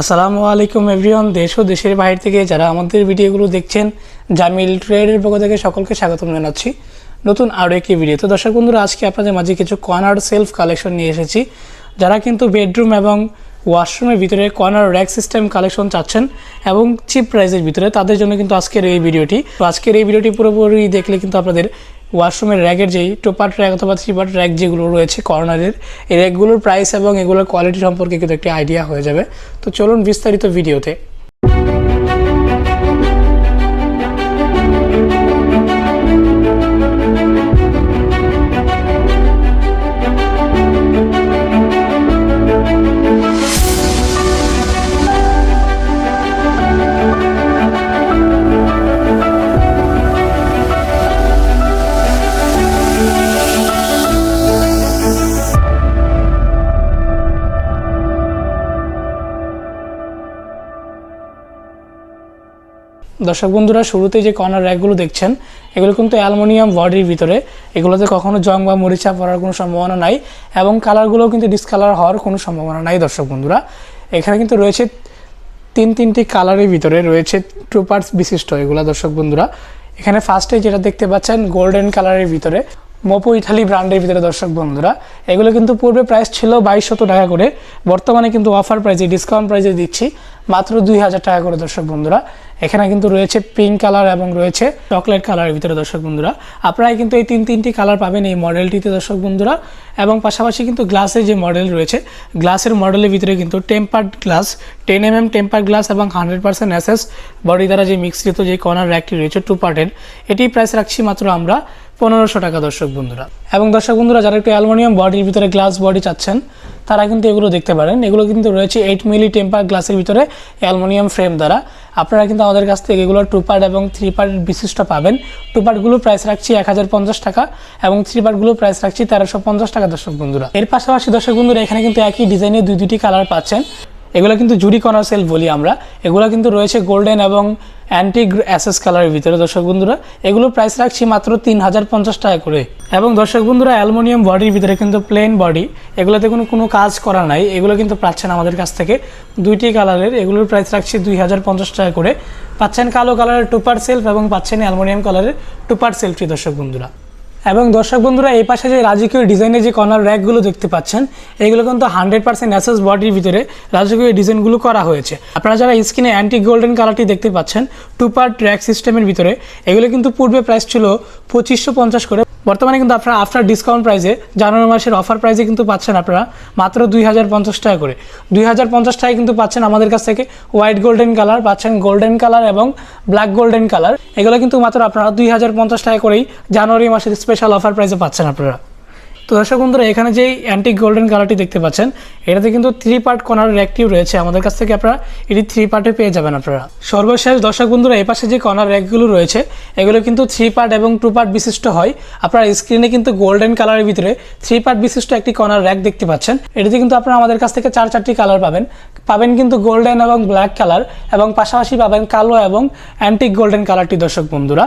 আসসালামু আলাইকুম এভরিওয়ান, দেশ ও দেশের বাইরে থেকে যারা আমাদের ভিডিওগুলো দেখছেন, জামিল ট্রেডের পক্ষ থেকে সকলকে স্বাগতম জানাচ্ছি। নতুন আরও একটি ভিডিও। তো দর্শক বন্ধুরা, আজকে আপনাদের মাঝে কিছু কর্নার সেলফ কালেকশন নিয়ে এসেছি। যারা কিন্তু বেডরুম এবং ওয়াশরুমের ভিতরে কর্নার র্যাক সিস্টেম কালেকশন চাচ্ছেন এবং চিপ প্রাইসের ভিতরে, তাদের জন্য কিন্তু আজকের এই ভিডিওটি। আজকের এই ভিডিওটি পুরোপুরি দেখলে কিন্তু আপনাদের ওয়াশরুমের র্যাকের যেই টোপার র্যাক অথবা থ্রি পার্ট র্যাক যেগুলো রয়েছে কর্নারের, এই র্যাকগুলোর প্রাইস এবং এগুলোর কোয়ালিটি সম্পর্কে কিন্তু একটি আইডিয়া হয়ে যাবে। তো চলুন বিস্তারিত ভিডিওতে দর্শক বন্ধুরা শুরুতে যে কর্নার র্যাকগুলো দেখছেন, এগুলো কিন্তু অ্যালুমিনিয়াম বডির ভিতরে। এগুলোতে কখনো জং বা মরিচা পড়ার কোনো সম্ভাবনা নাই এবং কালারগুলোও কিন্তু ডিসকালার হওয়ার কোনো সম্ভাবনা নাই দর্শক বন্ধুরা। এখানে কিন্তু রয়েছে তিন তিনটি কালারের ভিতরে রয়েছে টু পার্টস বিশিষ্ট এগুলো দর্শক বন্ধুরা। এখানে ফার্স্টে যেটা দেখতে পাচ্ছেন গোল্ডেন কালারের ভিতরে, মোপো ইটালি ব্র্যান্ডের ভিতরে দর্শক বন্ধুরা। এগুলো কিন্তু পূর্বে প্রাইস ছিল বাইশশত টাকা করে, বর্তমানে কিন্তু অফার প্রাইসে ডিসকাউন্ট প্রাইসে দিচ্ছি মাত্র দুই হাজার টাকা করে দর্শক বন্ধুরা। এখানে কিন্তু রয়েছে পিঙ্ক কালার এবং রয়েছে চকলেট কালারের ভিতরে, দর্শক বন্ধুরা। আপনারা কিন্তু এই তিন তিনটি কালার পাবেন এই মডেলটিতে দর্শক বন্ধুরা। এবং পাশাপাশি কিন্তু গ্লাসের যে মডেল রয়েছে গ্লাসের মডেলের ভিতরে কিন্তু tempered glass ten M M temper glass এবং হান্ড্রেড পার্সেন্ট অ্যাসেস বডি দ্বারা যে মিক্সিত যে কর্নার র্যাকটি রয়েছে টু পার্টের এটি প্রাইস রাখছি মাত্র আমরা পনেরোশো টাকা, দর্শক বন্ধুরা। এবং দর্শক বন্ধুরা, যারা একটু অ্যালুমিনিয়াম বডির ভিতরে গ্লাস বডি চাচ্ছেন, তারা কিন্তু এগুলো দেখতে পারেন। এগুলো কিন্তু রয়েছে এইট মিলি টেম্পার গ্লাসের ভিতরে অ্যালুমিনিয়াম ফ্রেম দ্বারা। আপনারা কিন্তু আমাদের কাছ থেকে এগুলো টু পার্ট এবং থ্রি পার্ট বিশিষ্ট পাবেন। টু পার্টগুলো প্রাইস রাখছি এক হাজার পঞ্চাশ টাকা এবং থ্রি পার্টগুলো প্রাইস রাখছি তেরোশো পঞ্চাশ টাকা, দর্শক বন্ধুরা। এর পাশাপাশি, দর্শক বন্ধুরা, এখানে কিন্তু একই ডিজাইনের দুই দুটি কালার পাচ্ছেন। এগুলো কিন্তু জুরি কর্নার সেল বলি আমরা। এগুলো কিন্তু রয়েছে গোল্ডেন এবং অ্যান্টি অ্যাসেস কালারের ভিতরে। দর্শক বন্ধুরা, এগুলোর প্রাইস রাখছি মাত্র তিন হাজার পঞ্চাশ টাকা করে। এবং দর্শক বন্ধুরা, অ্যালুমিনিয়াম বডির ভিতরে কিন্তু প্লেন বডি এগুলোতে কোনো কোনো কাজ করা নাই। এগুলো কিন্তু পাচ্ছেন আমাদের কাছ থেকে দুইটি কালারের এগুলোর প্রাইস রাখছি দুই হাজার পঞ্চাশ টাকা করে। পাচ্ছেন কালো কালারের টুপার সেলফ এবং পাচ্ছেন অ্যালুমিনিয়াম কালারের টুপার সেলফটি দর্শক বন্ধুরা। এবং দর্শক বন্ধুরা, এই পাশে যে রাজকীয় ডিজাইনের যে কর্নার র্যাকগুলো দেখতে পাচ্ছেন, এগুলো কিন্তু হান্ড্রেড পার্সেন্ট অ্যাসেস বডির ভিতরে রাজকীয় ডিজাইনগুলো করা হয়েছে। আপনারা যারা স্ক্রিনে অ্যান্টি গোল্ডেন কালারটি দেখতে পাচ্ছেন টু পার্ট র্যাক সিস্টেমের ভিতরে, এগুলো কিন্তু পূর্বে প্রাইস ছিল পঁচিশশো পঞ্চাশ করে। বর্তমানে কিন্তু আপনারা আফটার ডিসকাউন্ট প্রাইসে জানুয়ারি মাসের অফার প্রাইসে কিন্তু পাচ্ছেন আপনারা মাত্র দুই হাজার পঞ্চাশ টাকা করে। দুই হাজার পঞ্চাশ টাকায় কিন্তু পাচ্ছেন আমাদের কাছ থেকে হোয়াইট গোল্ডেন কালার পাচ্ছেন গোল্ডেন কালার এবং ব্ল্যাক গোল্ডেন কালার এগুলো কিন্তু মাত্র আপনারা দুই হাজার পঞ্চাশ টাকা করেই জানুয়ারি মাসের স্পেশাল অফার প্রাইসে পাচ্ছেন আপনারা। তো দর্শক বন্ধুরা, এখানে যেই অ্যান্টিক গোল্ডেন কালারটি দেখতে পাচ্ছেন, এটাতে কিন্তু থ্রি পার্ট কর্নার র্যাকটিও রয়েছে। আমাদের কাছ থেকে আপনারা এটি থ্রি পার্টে পেয়ে যাবেন আপনারা। সর্বশেষ দর্শক বন্ধুরা, এই পাশে যে কর্নার র্যাকগুলো রয়েছে, এগুলো কিন্তু থ্রি পার্ট এবং টু পার্ট বিশিষ্ট হয়। আপনারা স্ক্রিনে কিন্তু গোল্ডেন কালারের ভিতরে থ্রি পার্ট বিশিষ্ট একটি কর্নার র্যাক দেখতে পাচ্ছেন। এটিতে কিন্তু আপনারা আমাদের কাছ থেকে চার চারটি কালার পাবেন। পাবেন কিন্তু গোল্ডেন এবং ব্ল্যাক কালার এবং পাশাপাশি পাবেন কালো এবং অ্যান্টিক গোল্ডেন কালারটি দর্শক বন্ধুরা।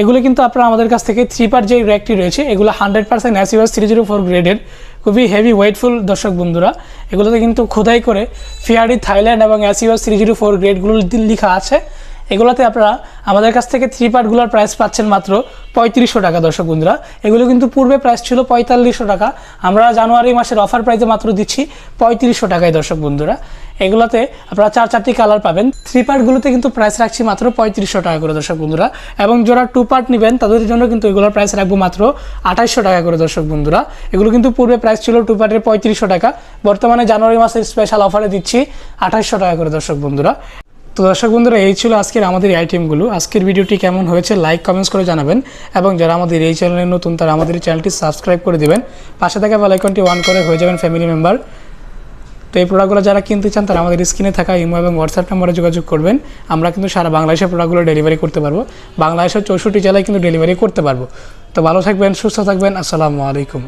এগুলো কিন্তু আপনারা আমাদের কাছ থেকে থ্রি পার যে র্যাকটি রয়েছে, এগুলো হান্ড্রেড পার্সেন্ট অ্যাসিওয়াস থ্রি জিরো ফোর গ্রেডের খুবই হেভি ওয়েটফুল দর্শক বন্ধুরা। এগুলোতে কিন্তু খোদাই করে ফিয়ারি থাইল্যান্ড এবং অ্যাসিওয়াস থ্রি জিরো ফোর গ্রেডগুলো লিখা আছে। এগুলোতে আপনারা আমাদের কাছ থেকে থ্রি পার্টগুলোর প্রাইস পাচ্ছেন মাত্র পঁয়ত্রিশশো টাকা দর্শক বন্ধুরা। এগুলো কিন্তু পূর্বে প্রাইস ছিল পঁয়তাল্লিশশো টাকা। আমরা জানুয়ারি মাসের অফার প্রাইসে মাত্র দিচ্ছি পঁয়ত্রিশশো টাকায় দর্শক বন্ধুরা। এগুলোতে আপনারা চার চারটি কালার পাবেন। থ্রি পার্টগুলোতে কিন্তু প্রাইস রাখছি মাত্র পঁয়ত্রিশশো টাকা করে দর্শক বন্ধুরা। এবং যারা টু পার্ট নেবেন, তাদের জন্য কিন্তু এগুলোর প্রাইস রাখব মাত্র আঠাইশশো টাকা করে দর্শক বন্ধুরা। এগুলো কিন্তু পূর্বে প্রাইস ছিল টু পার্টের পঁয়ত্রিশশো টাকা। বর্তমানে জানুয়ারি মাসের স্পেশাল অফারে দিচ্ছি আঠাইশশো টাকা করে দর্শক বন্ধুরা। তো দর্শক বন্ধুরা, এই ছিল আজকের আমাদের আইটেমগুলো আজকের ভিডিওটি কেমন হয়েছে লাইক কমেন্টস করে জানাবেন। এবং যারা আমাদের এই চ্যানেলে নতুন, তারা আমাদের চ্যানেলটি সাবস্ক্রাইব করে দিবেন। পাশে থাকা বেলাইকনটি অন করে হয়ে যাবেন ফ্যামিলি মেম্বার তো এই প্রোডাক্টগুলো যারা কিনতে চান, তারা আমাদের স্ক্রিনে থাকা ইমো এবং হোয়াটসঅ্যাপ নম্বরে যোগাযোগ করবেন। আমরা কিন্তু সারা বাংলাদেশের প্রোডাক্টগুলো ডেলিভারি করতে পারব। বাংলাদেশের চৌষট্টি জেলায় কিন্তু ডেলিভারি করতে পারব। তো ভালো থাকবেন, সুস্থ থাকবেন। আসসালামু আলাইকুম।